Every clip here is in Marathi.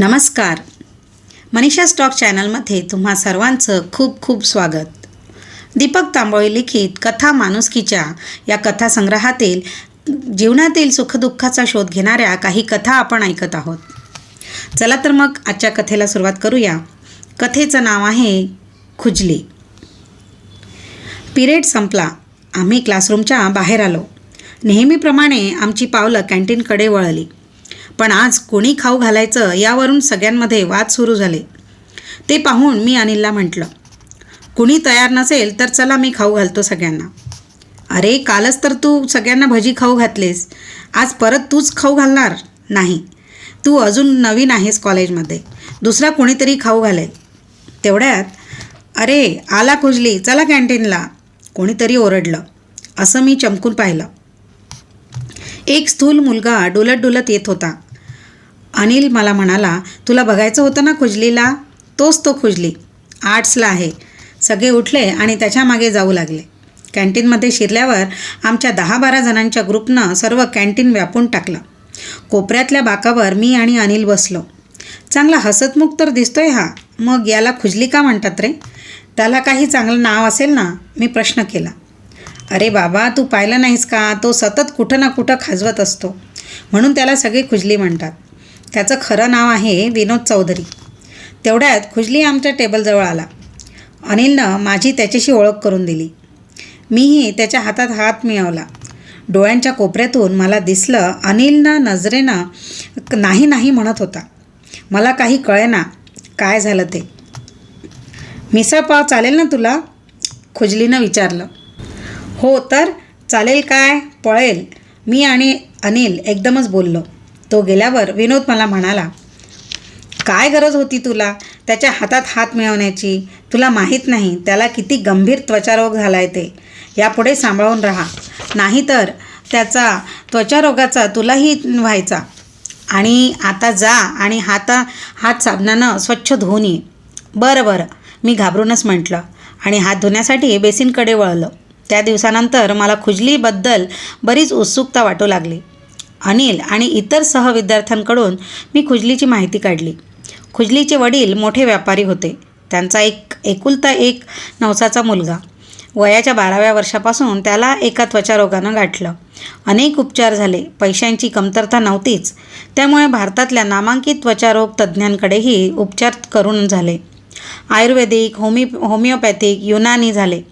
नमस्कार. मनीषा स्टॉक चॅनलमध्ये तुम्हा सर्वांचं खूप खूप स्वागत. दीपक तांबोळी लिखित कथा माणुसकीच्या या कथासंग्रहातील जीवनातील सुखदुःखाचा शोध घेणाऱ्या काही कथा आपण ऐकत आहोत. चला तर मग आजच्या कथेला सुरुवात करूया. कथेचं नाव आहे खुजली. पिरियड संपला. आम्ही क्लासरूमच्या बाहेर आलो. नेहमीप्रमाणे आमची पावलं कॅन्टीनकडे वळली. पण आज कोणी खाऊ घालायचं यावरून सगळ्यांमध्ये वाद सुरू झाले. ते पाहून मी अनिलला म्हटलं कुणी तयार नसेल तर चला मी खाऊ घालतो सगळ्यांना. अरे कालच तर तू सगळ्यांना भजी खाऊ घातलीस. आज परत तूच खाऊ घालणार नाही. तू अजून नवीन आहेस कॉलेजमध्ये. दुसरा कोणीतरी खाऊ घालेल. तेवढ्यात अरे आला खुजली चला कॅन्टीनला. कोणीतरी ओरडलं. असं मी चमकून पाहिलं. एक स्थूल मुलगा डुलत डुलत येत होता. अनिल मला म्हणाला तुला बघायचं होतं ना खुजलीला? तोच तो खुजली. आर्ट्सला आहे. सगळे उठले आणि त्याच्यामागे जाऊ लागले. कॅन्टीनमध्ये शिरल्यावर आमच्या दहा बारा जणांच्या ग्रुपनं सर्व कॅन्टीन व्यापून टाकलं. कोपऱ्यातल्या बाकावर मी आणि अनिल बसलो. चांगला हसतमुख तर दिसतोय हा. मग याला खुजली का म्हणतात रे? त्याला काही चांगलं नाव असेल ना? मी प्रश्न केला. अरे बाबा तू पाहिलं नाहीस का? तो सतत कुठं ना कुठं खाजवत असतो. म्हणून त्याला सगळे खुजली म्हणतात. त्याचं खरं नाव आहे विनोद चौधरी. तेवढ्यात खुजली आमच्या टेबलजवळ आला. अनिलनं माझी त्याच्याशी ओळख करून दिली. मीही त्याच्या हातात हात मिळवला. डोळ्यांच्या कोपऱ्यातून मला दिसलं अनिलनं नजरेनं नाही नाही म्हणत होता. मला काही कळेना. काय झालं ते? मिसळ पाव चालेल ना तुला? खुजलीनं विचारलं. हो तर चालेल काय? पळेल. मी आणि अनिल एकदमच बोललो. तो गेल्यावर विनोद मला म्हणाला काय गरज होती तुला? त्याच्या हातात हात मिळवण्याची? तुला माहीत नाही त्याला किती गंभीर त्वचारोग झाला आहे ते. यापुढे सांभाळून राहा. नाहीतर त्याचा त्वचारोगाचा तुलाही व्हायचा. आणि आता जा आणि हाता हात साबणानं स्वच्छ धुवून ये. बरं बरं मी घाबरूनच म्हटलं आणि हात धुण्यासाठी बेसिनकडे वळलं. त्या दिवसानंतर मला खुजलीबद्दल बरीच उत्सुकता वाटू लागली. अनिल आणि इतर सहविद्यार्थ्यांकडून मी खुजलीची माहिती काढली. खुजलीचे वडील मोठे व्यापारी होते. त्यांचा एक एकुलता एक नवसाचा मुलगा. वयाच्या बाराव्या वर्षापासून त्याला एका त्वचारोगानं गाठलं. अनेक उपचार झाले. पैशांची कमतरता नव्हतीच. त्यामुळे भारतातल्या नामांकित त्वचारोग तज्ज्ञांकडेही उपचार करून झाले. आयुर्वेदिक होमी होमिओपॅथिक युनानी झाले.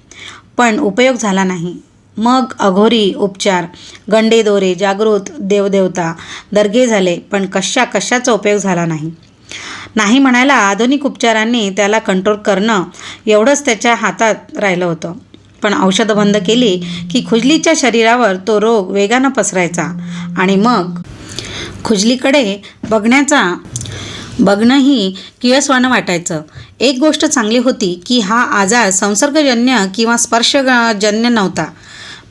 पण उपयोग झाला नाही. मग अघोरी उपचार. गंडे दोरे जागृत देवदेवता. दर्गे झाले पण कशा कशाचा उपयोग झाला नाही. नाही म्हणायला आधुनिक उपचारांनी त्याला कंट्रोल करणं एवढंच त्याच्या हातात राहिलं होतं. पण औषधं बंद केली की खुजलीच्या शरीरावर तो रोग वेगानं पसरायचा. आणि मग खुजलीकडे बघण्याचा बघणंही किळसवानं वाटायचं. एक गोष्ट चांगली होती की हा आजार संसर्गजन्य किंवा स्पर्शजन्य नव्हता.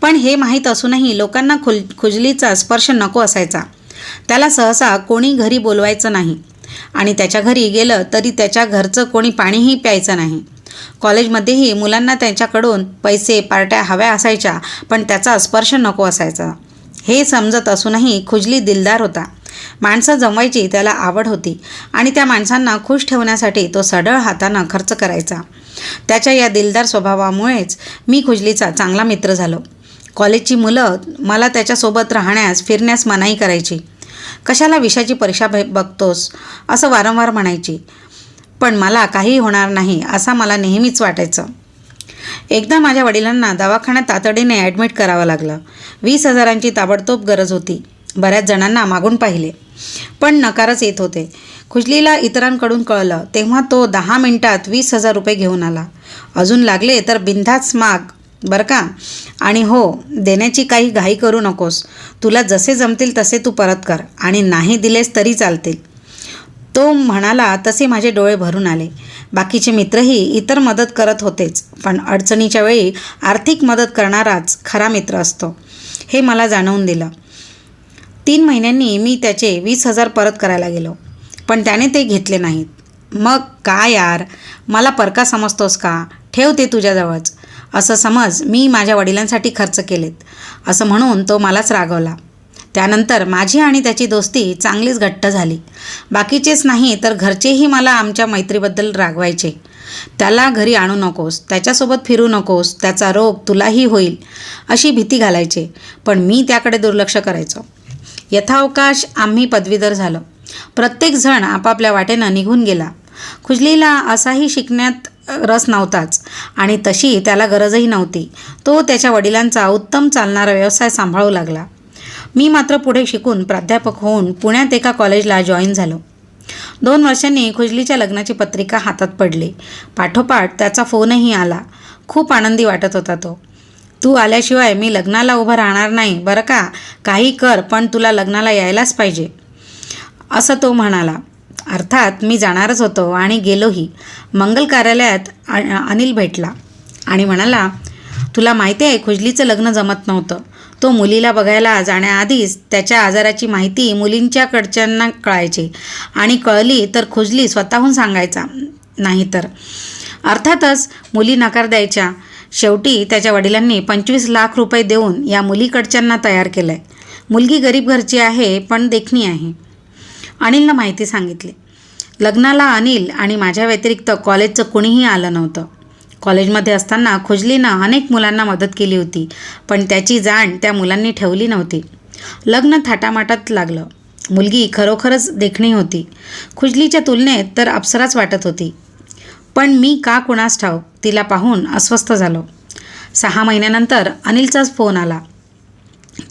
पण हे माहीत असूनही लोकांना खुल खुजलीचा स्पर्श नको असायचा. त्याला सहसा कोणी घरी बोलवायचं नाही. आणि त्याच्या घरी गेलं तरी त्याच्या घरचं कोणी पाणीही प्यायचं नाही. कॉलेजमध्येही मुलांना त्यांच्याकडून पैसे पार्ट्या हव्या असायच्या पण त्याचा स्पर्श नको असायचा. हे समजत असूनही खुजली दिलदार होता. माणसं जमवायची त्याला आवड होती आणि त्या माणसांना खुश ठेवण्यासाठी तो सढळ हातानं खर्च करायचा. त्याच्या या दिलदार स्वभावामुळेच मी खुजलीचा चांगला मित्र झालो. कॉलेजची मुलं मला त्याच्यासोबत राहण्यास फिरण्यास मनाई करायची. कशाला विषयाची परीक्षा भे बघतोस? असं वारंवार म्हणायची. पण मला काही होणार नाही असा मला नेहमीच वाटायचं. एकदा माझ्या वडिलांना दवाखान्यात तातडीने ॲडमिट करावं लागलं. वीस हजारांची ताबडतोब गरज होती. बऱ्याच जणांना मागून पाहिले. पण नकारच येत होते. खुजलीला इतरांकडून कळलं तेव्हा तो दहा मिनिटात वीस हजार रुपये घेऊन आला. अजून लागले तर बिनधाच माग बरं का? आणि हो देण्याची काही घाई करू नकोस. तुला जसे जमतील तसे तू परत कर. आणि नाही दिलेस तरी चालतील. तो म्हणाला तसे माझे डोळे भरून आले. बाकीचे मित्रही इतर मदत करत होतेच. पण अडचणीच्या वेळी आर्थिक मदत करणाराच खरा मित्र असतो. हे मला जाणवून दिलं. तीन महिन्यांनी मी त्याचे वीस हजार परत करायला गेलो. पण त्याने ते घेतले नाहीत. मग का यार? मला परका समजतोस का? ठेव ते तुझ्याजवळच. असं समज मी माझ्या वडिलांसाठी खर्च केलेत असं म्हणून तो मलाच रागवला. त्यानंतर माझी आणि त्याची दोस्ती चांगलीच घट्ट झाली. बाकीचेच नाही तर घरचेही मला आमच्या मैत्रीबद्दल रागवायचे. त्याला घरी आणू नकोस त्याच्यासोबत फिरू नकोस त्याचा रोग तुलाही होईल अशी भीती घालायचे. पण मी त्याकडे दुर्लक्ष करायचो. यथावकाश आम्ही पदवीधर झालो. प्रत्येकजण आपापल्या वाटेनं निघून गेला. खुजलीला असाही शिकण्यात रस नव्हताच आणि तशी त्याला गरजही नव्हती. तो त्याच्या वडिलांचा उत्तम चालणारा व्यवसाय सांभाळू लागला. मी मात्र पुढे शिकून प्राध्यापक होऊन पुण्यात एका कॉलेजला जॉईन झालो. दोन वर्षांनी खुजलीच्या लग्नाची पत्रिका हातात पडली. पाठोपाठ त्याचा फोनही आला. खूप आनंदी वाटत होता तो. तू आल्याशिवाय मी लग्नाला उभं राहणार नाही बरं का? काही कर पण तुला लग्नाला यायलाच पाहिजे असं तो म्हणाला. अर्थात मी जाणारच होतो आणि गेलोही. मंगल कार्यालयात अनिल भेटला आणि म्हणाला तुला माहिती आहे खुजलीचं लग्न जमत नव्हतं. तो मुलीला बघायला जाण्याआधीच त्याच्या आजाराची माहिती मुलींच्याकडच्यांना कळायची आणि कळली तर खुजली स्वतःहून सांगायचा. नाही तर अर्थातच मुली नकार द्यायच्या. शेवटी त्याच्या वडिलांनी पंचवीस लाख रुपये देऊन या मुलीकडच्यांना तयार केलं आहे मुलगी गरीब घरची आहे पण देखणी आहे. अनिलनं माहिती सांगितली. लग्नाला अनिल आणि माझ्या व्यतिरिक्त कॉलेजचं कुणीही आलं नव्हतं. कॉलेजमध्ये असताना खुजलीनं अनेक मुलांना मदत केली होती पण त्याची जाण त्या मुलांनी ठेवली नव्हती. लग्न थाटामाटात लागलं. मुलगी खरोखरच देखणी होती. खुजलीच्या तुलनेत तर अप्सराच वाटत होती. पण मी का कुणास ठाऊक तिला पाहून अस्वस्थ झालो. सहा महिन्यानंतर अनिलचाच फोन आला.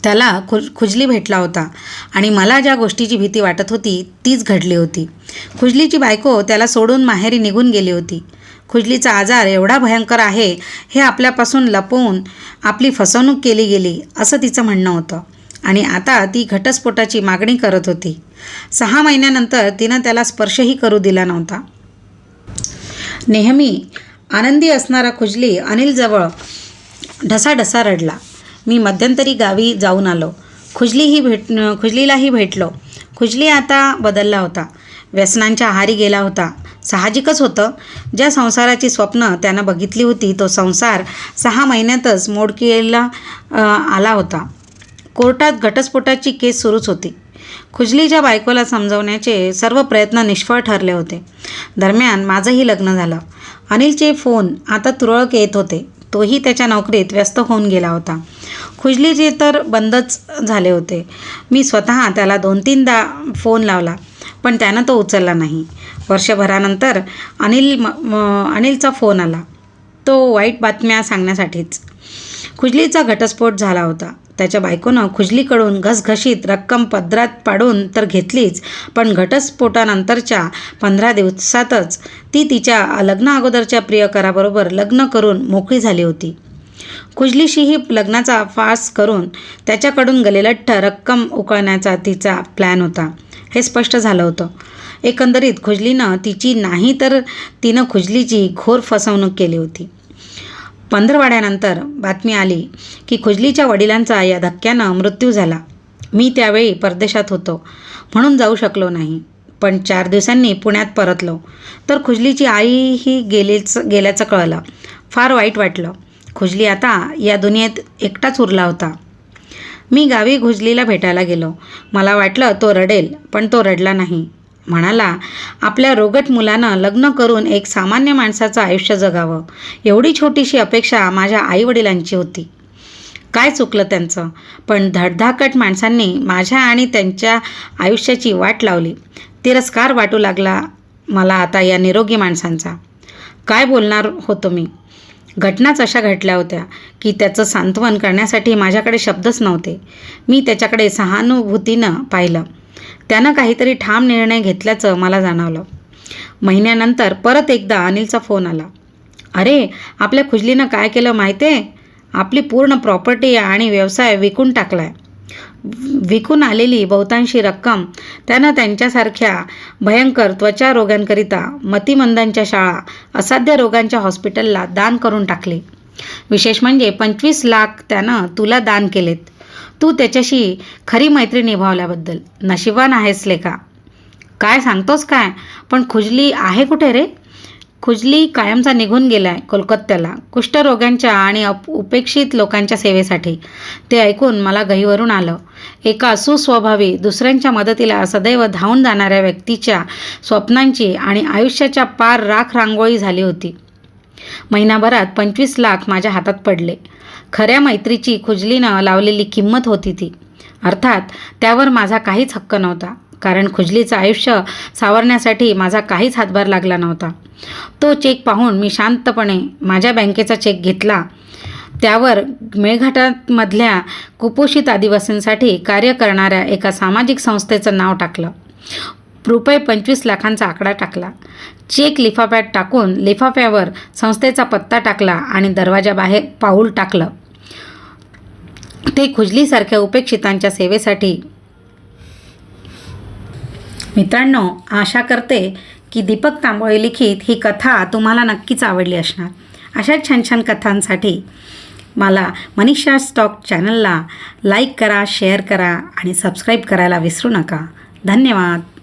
त्याला खु खुजली भेटला होता. आणि मला ज्या गोष्टीची भीती वाटत होती तीच घडली होती. खुजलीची बायको त्याला सोडून माहेरी निघून गेली होती. खुजलीचा आजार एवढा भयंकर आहे हे आपल्यापासून लपवून आपली फसवणूक केली गेली असं तिचं म्हणणं होतं. आणि आता ती घटस्फोटाची मागणी करत होती. सहा महिन्यानंतर तिनं त्याला स्पर्शही करू दिला नव्हता. नेहमी आनंदी असणारा खुजली अनिलजवळ ढसाढसा रडला. मी मध्यंतरी गावी जाऊन आलो. खुजलीही भेट खुजलीलाही भेटलो. खुजली आता बदलला होता. व्यसनांच्या आहारी गेला होता. साहजिकच होतं. ज्या संसाराची स्वप्न त्यानं बघितली होती तो संसार सहा महिन्यातच मोडकेला आला होता. कोर्टात घटस्फोटाची केस सुरूच होती. खुजलीच्या बायकोला समजवण्याचे सर्व प्रयत्न निष्फळ ठरले होते. दरम्यान माझंही लग्न झालं. अनिलचे फोन आता तुरळक येत होते. तोही त्याच्या नोकरीत व्यस्त होऊन गेला होता. खुजलीचे तर बंदच झाले होते. मी स्वतः त्याला दोन तीनदा फोन लावला पण त्यानं तो उचलला नाही. वर्षभरानंतर अनिल म म- अनिलचा फोन आला. तो वाईट बातम्या सांगण्यासाठीच. खुजलीचा घटस्फोट झाला होता. त्याच्या बायकोनं खुजलीकडून घसघशीत रक्कम पदरात पाडून तर घेतलीच पण घटस्फोटानंतरच्या पंधरा दिवसातच ती तिच्या लग्न अगोदरच्या प्रियकराबरोबर लग्न करून मोकळी झाली होती. खुजलीशीही लग्नाचा फास करून त्याच्याकडून गलेलठ्ठ रक्कम उकळण्याचा तिचा प्लॅन होता. हे स्पष्ट झालं होतं. एकंदरीत खुजलीनं तिची नाही तर तिनं खुजलीची घोर फसवणूक केली होती. पंधरवाड्यानंतर बातमी आली की खुजलीच्या वडिलांचा या धक्क्यानं मृत्यू झाला. मी त्यावेळी परदेशात होतो म्हणून जाऊ शकलो नाही. पण चार दिवसांनी पुण्यात परतलो. तर खुजलीची आईही गेलीच गेल्याचं कळलं. फार वाईट वाटलं. खुजली आता या दुनियेत एकटाच उरला होता. मी गावी खुजलीला भेटायला गेलो. मला वाटलं तो रडेल पण तो रडला नाही. म्हणाला आपल्या रोगट मुलानं लग्न करून एक सामान्य माणसाचं आयुष्य जगावं. एवढी छोटीशी अपेक्षा माझ्या आईवडिलांची होती. काय चुकलं त्यांचं पण धडधाकट माणसांनी माझ्या आणि त्यांच्या आयुष्याची वाट लावली. तिरस्कार वाटू लागला मला आता या निरोगी माणसांचा. काय बोलणार होतो मी घटनाच अशा घडल्या होत्या की त्याचं सांत्वन करण्यासाठी माझ्याकडे शब्दच नव्हते. मी त्याच्याकडे सहानुभूतीनं पाहिलं. त्यानं काहीतरी ठाम निर्णय घेतल्याचं मला जाणवलं. महिन्यानंतर परत एकदा अनिलचा फोन आला. अरे आपल्या खुजलीनं काय केलं माहिती? आहे आपली पूर्ण प्रॉपर्टी आणि व्यवसाय विकून टाकलाय. विकून आलेली बहुतांशी रक्कम त्यानं त्यांच्यासारख्या भयंकर त्वचा रोगांकरिता मतिमंदांच्या शाळा असाध्य रोगांच्या हॉस्पिटलला दान करून टाकले. विशेष म्हणजे पंचवीस लाख त्यानं तुला दान केलेत. तू त्याच्याशी खरी मैत्री निभावल्याबद्दल. नशिबान आहेस लेखा. काय सांगतोस काय? पण खुजली आहे कुठे रे? खुजली कायमचा निघून गेलाय कोलकात्याला. कुष्ठरोग्यांच्या आणि अप उपेक्षित लोकांच्या सेवेसाठी. ते ऐकून मला गहीवरून आलं. एका सुस्वभावी दुसऱ्यांच्या मदतीला सदैव धावून जाणाऱ्या व्यक्तीच्या स्वप्नांची आणि आयुष्याच्या पार राख रांगोळी झाली होती. महिनाभरात पंचवीस लाख माझ्या हातात पडले. खऱ्या मैत्रीची खुजलीनं लावलेली किंमत होती ती. अर्थात त्यावर माझा काहीच हक्क नव्हता. कारण खुजलीचं आयुष्य सावरण्यासाठी माझा काहीच हातभार लागला नव्हता. तो चेक पाहून मी शांतपणे माझ्या बँकेचा चेक घेतला. त्यावर मेळघाटामधल्या कुपोषित आदिवासींसाठी कार्य करणाऱ्या एका सामाजिक संस्थेचं नाव टाकलं. रुपये पंचवीस लाखांचा आकडा टाकला. चेक लिफाफ्यात टाकून लिफाफ्यावर संस्थेचा पत्ता टाकला आणि दरवाजाबाहेर पाऊल टाकलं. ते खुजलीसारख्या उपेक्षितांच्या सेवेसाठी. मित्रांनो आशा करते की दीपक तांबोळे लिखित ही कथा तुम्हाला नक्कीच आवडली असणार. अशा छान छान कथांसाठी मला मनीषा स्टॉक चॅनलला लाईक करा शेअर करा आणि सबस्क्राईब करायला विसरू नका. धन्यवाद.